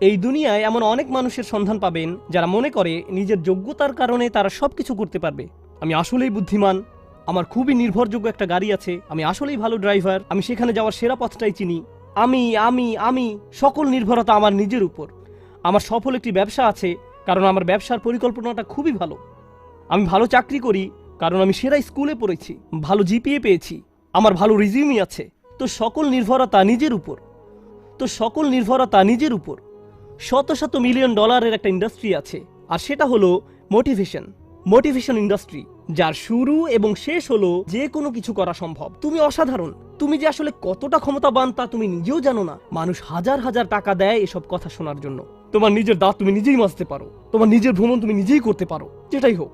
এই দুনিয়ায় এমন অনেক মানুষের সন্ধান পাবেন যারা মনে করে নিজের যোগ্যতার কারণে তারা সব কিছু করতে পারবে। আমি আসলেই বুদ্ধিমান, আমার খুবই নির্ভরযোগ্য একটা গাড়ি আছে, আমি আসলেই ভালো ড্রাইভার, আমি সেখানে যাওয়ার সেরা পথটাই চিনি। আমি আমি আমি, সকল নির্ভরতা আমার নিজের উপর। আমার সফল একটি ব্যবসা আছে, কারণ আমার ব্যবসার পরিকল্পনাটা খুবই ভালো। আমি ভালো চাকরি করি, কারণ আমি সেরা স্কুলে পড়েছি, ভালো জিপিএ পেয়েছি, আমার ভালো রিজিউমি আছে। তো সকল নির্ভরতা নিজের উপর। তো সকল নির্ভরতা নিজের উপর। শত শত মিলিয়ন ডলারের একটা ইন্ডাস্ট্রি আছে, আর সেটা হলো মোটিভেশন। মোটিভেশন ইন্ডাস্ট্রি, যার শুরু এবং শেষ হলো যে কোনো কিছু করা সম্ভব। তুমি অসাধারণ। তুমি যে আসলে কতটা ক্ষমতাবান তা তুমি নিজেও জানো না। মানুষ হাজার হাজার টাকা দেয় এসব কথা শোনার জন্য। তোমার নিজের দাঁত তুমি নিজেই মাজতে পারো। তোমার নিজের ভ্রমণ তুমি নিজেই করতে পারো। যেটাই হোক।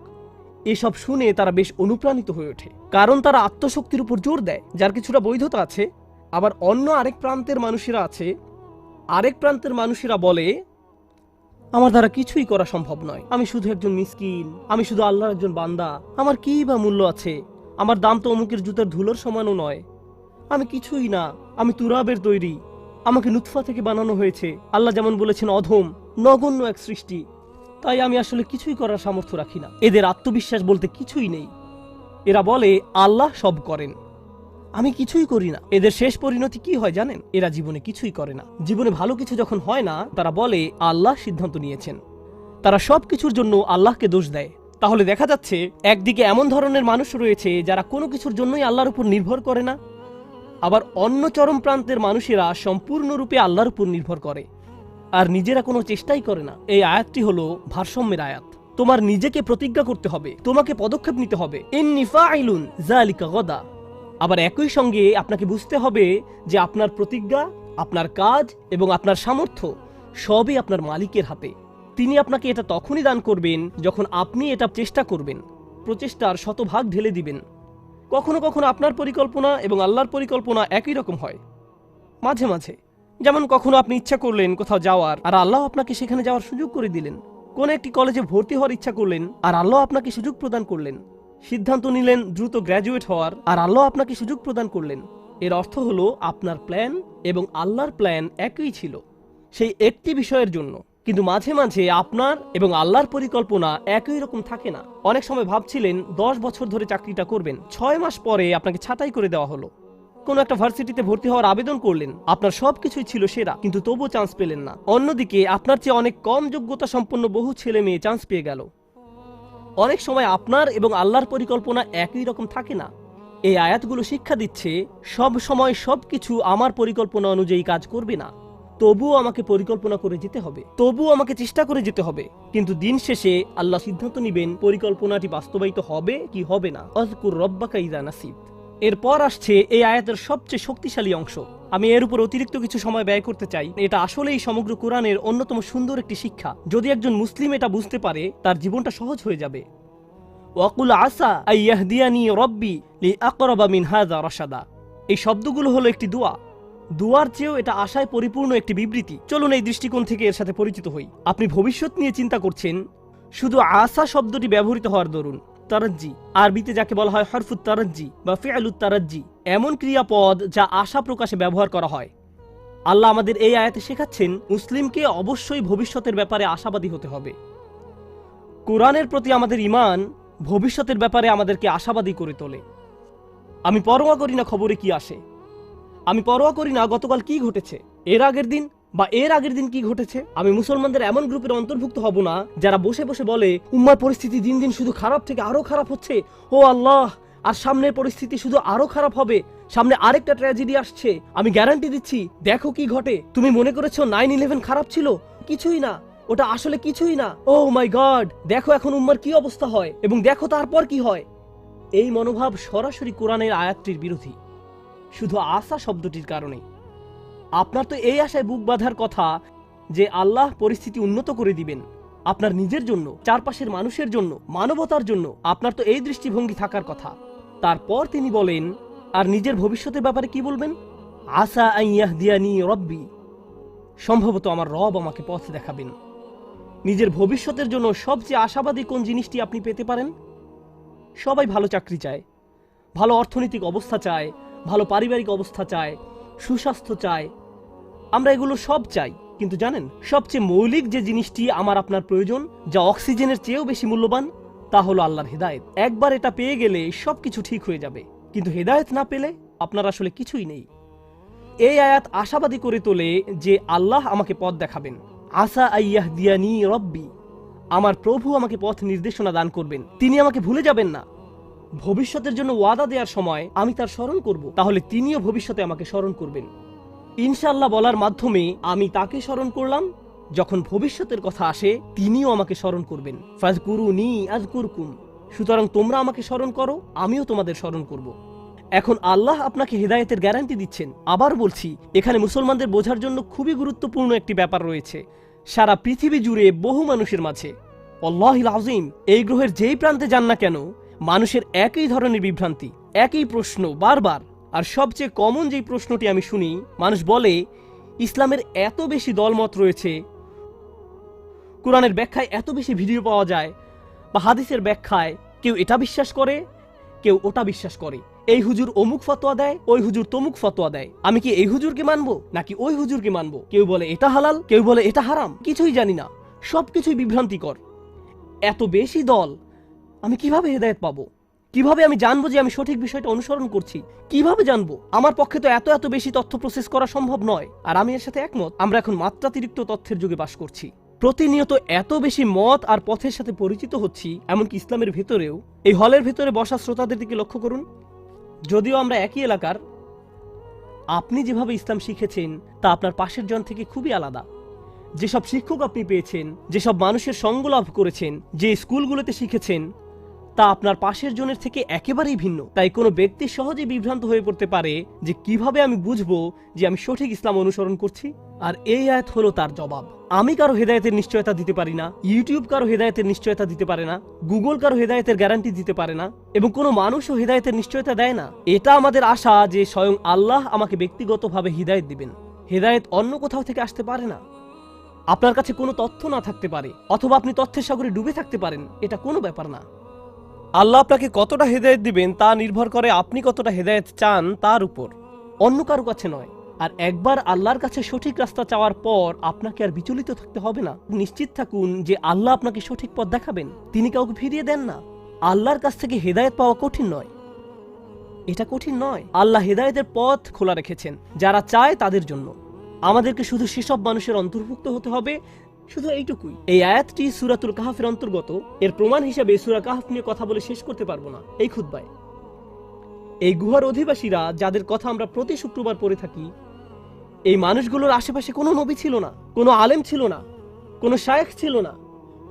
এসব শুনে তারা বেশ অনুপ্রাণিত হয়ে ওঠে। কারণ তারা আত্মশক্তির উপর জোর দেয়, যার কিছুটা বৈধতা আছে। আবার অন্য আরেক প্রান্তের মানুষেরা আছে আরেক প্রান্তের মানুষেরা বলে, আমার দ্বারা কিছুই করা সম্ভব নয়। আমি শুধু একজন মিসকিন, আমি শুধু আল্লাহর একজন বান্দা। আমার কি বা মূল্য আছে? আমার দাম তো অমুকের জুতার ধুলোর সমানও নয়। আমি কিছুই না, আমি তুরাবের তৈরি। আমাকে নুৎফা থেকে বানানো হয়েছে। আল্লাহ যেমন বলেছেন, অধম, নগণ্য এক সৃষ্টি। তাই আমি আসলে কিছুই করার সামর্থ্য রাখি না। এদের আত্মবিশ্বাস বলতে কিছুই নেই। এরা বলে, আল্লাহ সব করেন। আমি কিছুই করি না। এদের শেষ পরিণতি কি হয় জানেন? এরা জীবনে কিছুই করে না। জীবনে ভালো কিছু যখন হয় না, তারা বলে, আল্লাহ সিদ্ধান্ত নিয়েছেন। তারা সব কিছুর জন্য আল্লাহকে দোষ দেয়। তাহলে দেখা যাচ্ছে, একদিকে এমন ধরনের মানুষ রয়েছে, যারা কোনো কিছুর জন্যই আল্লাহর উপর নির্ভর করে না, আবার অন্য চরম প্রান্তের মানুষেরা সম্পূর্ণরূপে আল্লাহর উপর নির্ভর করে, আর নিজেরা কোনো চেষ্টাই করে না। এই আয়াতটি হলো ভারসাম্যের আয়াত। তোমার নিজেকে প্রতিজ্ঞা করতে হবে, তোমাকে পদক্ষেপ নিতে হবে। ইন্নি ফাইলুন জালিকা গদা। আবার একই সঙ্গে আপনাকে বুঝতে হবে যে আপনার প্রতিজ্ঞা, আপনার কাজ এবং আপনার সামর্থ্য সবই আপনার মালিকের হাতে। তিনি আপনাকে এটা তখনই দান করবেন যখন আপনি এটা চেষ্টা করবেন, প্রচেষ্টার শতভাগ ঢেলে দিবেন। কখনো কখনো আপনার পরিকল্পনা এবং আল্লাহর পরিকল্পনা একই রকম হয়। মাঝে মাঝে, যেমন কখনো আপনি ইচ্ছা করলেন কোথাও যাওয়ার, আর আল্লাহ আপনাকে সেখানে যাওয়ার সুযোগ করে দিলেন। কোন একটি কলেজে ভর্তি হওয়ার ইচ্ছা করলেন, আর আল্লাহ আপনাকে সুযোগ প্রদান করলেন। সিদ্ধান্ত নিলেন দ্রুত গ্র্যাজুয়েট হওয়ার। আর আল্লাহ আপনাকে সুযোগ প্রদান করলেন। এর অর্থ হলো, আপনার প্ল্যান এবং আল্লাহর প্ল্যান একই ছিল। সেই একটি বিষয়ের জন্য। কিন্তু মাঝে মাঝে আপনার এবং আল্লাহর পরিকল্পনা একই রকম থাকে না। অনেক সময় ভাবছিলেন, দশ বছর ধরে চাকরিটা করবেন। ছয় মাস পরে আপনাকে ছাঁটাই করে দেওয়া হলো। কোনো একটা ভার্সিটিতে ভর্তি হওয়ার আবেদন করলেন। আপনার সবকিছুই ছিল সেরা, কিন্তু তবুও চান্স পেলেন না। অন্যদিকে আপনার চেয়ে অনেক কম যোগ্যতা সম্পন্ন বহু ছেলে মেয়ে চান্স পেয়ে গেল। অনেক সময় আপনার এবং আল্লাহর পরিকল্পনা একই রকম থাকে না। এই আয়াতগুলো শিক্ষা দিচ্ছে, সব সময় সব কিছু আমার পরিকল্পনা অনুযায়ী কাজ করবে না। তবুও আমাকে পরিকল্পনা করে যেতে হবে। তবুও আমাকে চেষ্টা করে যেতে হবে। কিন্তু দিন শেষে আল্লাহ সিদ্ধান্ত নিবেন, পরিকল্পনাটি বাস্তবায়িত হবে কি হবে না। অজকুর রব্বাকা ইদা নাসিব। এরপর আসছে এই আয়াতের সবচেয়ে শক্তিশালী অংশ। আমি এর উপর অতিরিক্ত কিছু সময় ব্যয় করতে চাই। এটা আসলেই সমগ্র কোরআনের অন্যতম সুন্দর একটি শিক্ষা। যদি একজন মুসলিম এটা বুঝতে পারে, তার জীবনটা সহজ হয়ে যাবে। ওয়াকুল আসা আইয়াহদিয়ানি রব্বি লি আকরাবা মিন হাযা রাশাদা। এই শব্দগুলো হলো একটি দোয়া। দুয়ার চেয়েও এটা আশায় পরিপূর্ণ একটি বিবৃতি। চলুন এই দৃষ্টিকোণ থেকে এর সাথে পরিচিত হই। আপনি ভবিষ্যৎ নিয়ে চিন্তা করছেন। শুধু আশা শব্দটি ব্যবহৃত হওয়ার দরুন। তারাজ্জি আরবিতে যাকে বলা হয় হরফুত তারাজ্জি বা ফেয়ালুত তারাজ্জি এমন ক্রিয়াপদ যা আশা প্রকাশে ব্যবহার করা হয়। আল্লাহ আমাদের এই আয়াতে শেখাচ্ছেন, মুসলিমকে অবশ্যই ভবিষ্যতের ব্যাপারে আশাবাদী হতে হবে। কোরআনের প্রতি আমাদের ইমান ভবিষ্যতের ব্যাপারে আমাদেরকে আশাবাদী করে তোলে। আমি পরোয়া করি না খবরে কি আসে। আমি পরোয়া করি না গতকাল কি ঘটেছে। এর আগের দিন বা এর আগের দিন কি ঘটেছে? আমি মুসলমানদের এমন গ্রুপের অন্তর্ভুক্ত হব না, যারা বসে বসে বলে, উম্মার পরিস্থিতি দিন দিন শুধু খারাপ থেকে আরও খারাপ হচ্ছে। ও আল্লাহ, আর সামনের পরিস্থিতি শুধু আরও খারাপ হবে। সামনে আরেকটা ট্র্যাজেডি আসছে। আমি গ্যারান্টি দিচ্ছি, দেখো কি ঘটে। তুমি মনে করেছ নাইন ইলেভেন খারাপ ছিল? কিছুই না। ওটা আসলে কিছুই না। ও মাই গড দেখো এখন উম্মার কি অবস্থা হয় এবং দেখো তারপর কি হয়। এই মনোভাব সরাসরি কোরআনের আয়াতটির বিরোধী। শুধু আশা শব্দটির কারণে। আপনার তো এই আশায় বুক বাঁধার কথা যে আল্লাহ পরিস্থিতি উন্নত করে দিবেন। আপনার নিজের জন্য, চারপাশের মানুষের জন্য, মানবতার জন্য আপনার তো এই দৃষ্টিভঙ্গি থাকার কথা। তারপর তিনি বলেন, আর নিজের ভবিষ্যতের ব্যাপারে কি বলবেন? আশা আইয়াহ দিয়ানি রব্বি। সম্ভবত আমার রব আমাকে পথ দেখাবেন। নিজের ভবিষ্যতের জন্য সবচেয়ে আশাবাদী কোন জিনিসটি আপনি পেতে পারেন? সবাই ভালো চাকরি চায়, ভালো অর্থনৈতিক অবস্থা চায়, ভালো পারিবারিক অবস্থা চায় সুস্বাস্থ্য চায় আমরা এগুলো সব চাই, কিন্তু জানেন, সবচেয়ে মৌলিক যে জিনিসটি আমার আপনার প্রয়োজন, যা অক্সিজেনের চেয়েও বেশি মূল্যবান, তা হলো আল্লাহর হেদায়েত। একবার এটা পেয়ে গেলে সবকিছু ঠিক হয়ে যাবে। কিন্তু হেদায়েত না পেলে আপনার আসলে কিছুই নেই। এই আয়াত আশাবাদী করে তোলে যে আল্লাহ আমাকে পথ দেখাবেন। আসা আইয়াহ দিয়ানি রব্বি, আমার প্রভু আমাকে পথ নির্দেশনা দান করবেন। তিনি আমাকে ভুলে যাবেন না। ভবিষ্যতের জন্য ওয়াদা দেওয়ার সময় আমি তার স্মরণ করব। তাহলে তিনিও ভবিষ্যতে আমাকে স্মরণ করবেন। ইনশাল্লাহ বলার মাধ্যমে আমি তাকে স্মরণ করলাম। যখন ভবিষ্যতের কথা আসে, তিনিও আমাকে স্মরণ করবেন। ফাজকুরু নি আজকুরকুম সুতরাং তোমরা আমাকে স্মরণ করো, আমিও তোমাদের স্মরণ করব। এখন আল্লাহ আপনাকে হেদায়েতের গ্যারান্টি দিচ্ছেন। আবার বলছি, এখানে মুসলমানদের বোঝার জন্য খুবই গুরুত্বপূর্ণ একটি ব্যাপার রয়েছে। সারা পৃথিবী জুড়ে বহু মানুষের মাঝে। অল্লাহিল আজিম এই গ্রহের যেই প্রান্তে যান না কেন মানুষের একই ধরনের বিভ্রান্তি, একই প্রশ্ন বারবার। আর সবচেয়ে কমন যেই প্রশ্নটি আমি শুনি, মানুষ বলে, ইসলামের এত বেশি দলমত রয়েছে, কোরআনের ব্যাখ্যায় এত বেশি ভিডিও পাওয়া যায় বা হাদিসের ব্যাখ্যায় কেউ এটা বিশ্বাস করে, কেউ ওটা বিশ্বাস করে। এই হুজুর অমুক ফতোয়া দেয়, ওই হুজুর তমুক ফতোয়া দেয়। আমি কি এই হুজুরকে মানবো, নাকি ওই হুজুরকে মানবো? কেউ বলে, এটা হালাল। কেউ বলে, এটা হারাম। কিছুই জানি না। সবকিছুই বিভ্রান্তিকর। এত বেশি দল আমি কীভাবে হেদায়েত পাবো? কীভাবে আমি জানব যে আমি সঠিক বিষয়টা অনুসরণ করছি? কীভাবে জানব? আমার পক্ষে তো এত এত বেশি তথ্য প্রসেস করা সম্ভব নয়। আর আমি এর সাথে একমত, আমরা এখন মাত্রাতিরিক্ত তথ্যের যুগে বাস করছি। প্রতিনিয়ত এত বেশি মত আর পথের সাথে পরিচিত হচ্ছি, এমনকি ইসলামের ভেতরেও। এই হলের ভেতরে বসা শ্রোতাদের দিকে লক্ষ্য করুন। যদিও আমরা একই এলাকার, আপনি যেভাবে ইসলাম শিখেছেন, তা আপনার পাশের জন থেকে খুবই আলাদা। যেসব শিক্ষক আপনি পেয়েছেন, যেসব মানুষের সঙ্গ লাভ করেছেন, যে স্কুলগুলোতে শিখেছেন তা আপনার পাশের জনের থেকে একেবারেই ভিন্ন। তাই কোনো ব্যক্তি সহজেই বিভ্রান্ত হয়ে পড়তে পারে যে কীভাবে আমি বুঝব যে আমি সঠিক ইসলাম অনুসরণ করছি? আর এই আয়াত হলো তার জবাব। আমি কারও হেদায়েতের নিশ্চয়তা দিতে পারি না, ইউটিউব কারও হেদায়েতের নিশ্চয়তা দিতে পারে না, গুগল কারও হেদায়েতের গ্যারান্টি দিতে পারে না, এবং কোনো মানুষও হেদায়েতের নিশ্চয়তা দেয় না। এটা আমাদের আশা যে স্বয়ং আল্লাহ আমাকে ব্যক্তিগতভাবে হিদায়ত দিবেন। হেদায়েত অন্য কোথাও থেকে আসতে পারে না। আপনার কাছে কোনো তথ্য না থাকতে পারে, অথবা আপনি তথ্যের সাগরে ডুবে থাকতে পারেন, এটা কোনো ব্যাপার না। আল্লাহ আপনাকে কতটা হেদায়েত দিবেন তা নির্ভর করে আপনি কতটা হেদায়েত চান তার উপর। অন্য কারও কাছে নয়। আর একবার আল্লাহর কাছে সঠিক রাস্তা চাওয়ার পর আপনাকে আর বিচলিত থাকতে হবে না। নিশ্চিত থাকুন যে আল্লাহ আপনাকে সঠিক পথ দেখাবেন। তিনি কাউকে ফিরিয়ে দেন না। আল্লাহর কাছ থেকে হেদায়েত পাওয়া কঠিন নয়। এটা কঠিন নয়। আল্লাহ হেদায়েতের পথ খোলা রেখেছেন, যারা চায় তাদের জন্য। আমাদেরকে শুধু সেসব মানুষের অন্তর্ভুক্ত হতে হবে শুধু এইটুকুই। এই আয়াতটি সুরাতুল কাহাফের অন্তর্গত। এর প্রমাণ হিসাবে সুরা কাহাফ নিয়ে কথা বলে শেষ করতে পারব না। এই খুদ্বায় এই গুহার অধিবাসীরা, যাদের কথা আমরা প্রতি শুক্রবার পড়ে থাকি, এই মানুষগুলোর আশেপাশে কোনো নবী ছিল না, কোনো আলেম ছিল না, কোনো শায়েখ ছিল না।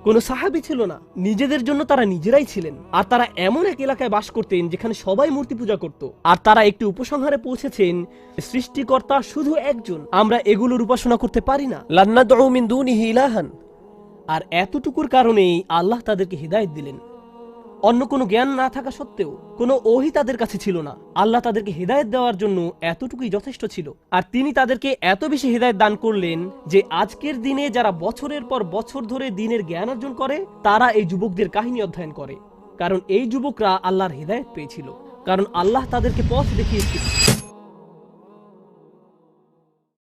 কোনো সাহাবি ছিল না। নিজেদের জন্য তারা নিজেরাই ছিলেন। আর তারা এমন এক এলাকায় বাস করতেন যেখানে সবাই মূর্তি পূজা করত। আর তারা একটি উপসংহারে পৌঁছেছেন, সৃষ্টিকর্তা শুধু একজন। আমরা এগুলোর উপাসনা করতে পারি না। লান্না মিন দুন ইলাহান। আর এতটুকুর কারণেই আল্লাহ তাদেরকে হিদায়ত দিলেন। অন্য কোনো জ্ঞান না থাকা সত্ত্বেও কোনো ওহি তাদের কাছে ছিল না। আল্লাহ তাদেরকে হেদায়ত দেওয়ার জন্য এতটুকুই যথেষ্ট ছিল। আর তিনি তাদেরকে এত বেশি হেদায়েত দান করলেন যে আজকের দিনে যারা বছরের পর বছর ধরে দিনের জ্ঞান অর্জন করে, তারা এই যুবকদের কাহিনী অধ্যয়ন করে। কারণ এই যুবকরা আল্লাহর হেদায়েত পেয়েছিল। কারণ আল্লাহ তাদেরকে পথ দেখিয়েছিল।